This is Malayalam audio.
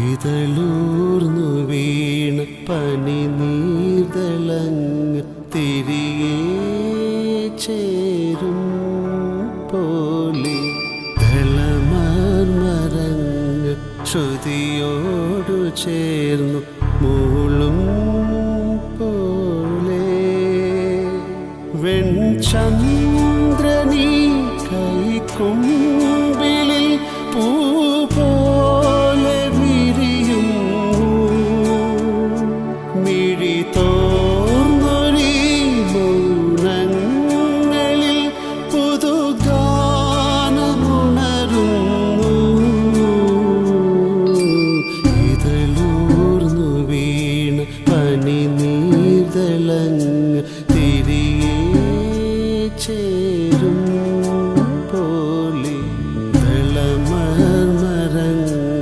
ഇതളൂർന്നു വീണ പനി നീതളങ്ങ് തിരികെ ചേരും പോലെ. തളമാർമരങ്ങ് ശ്രുതിയോടു ചേർന്നു മൂളും പോലെ. വെൺചന്ദ്രനീ കൈക്കും തിരികെ ചേരും.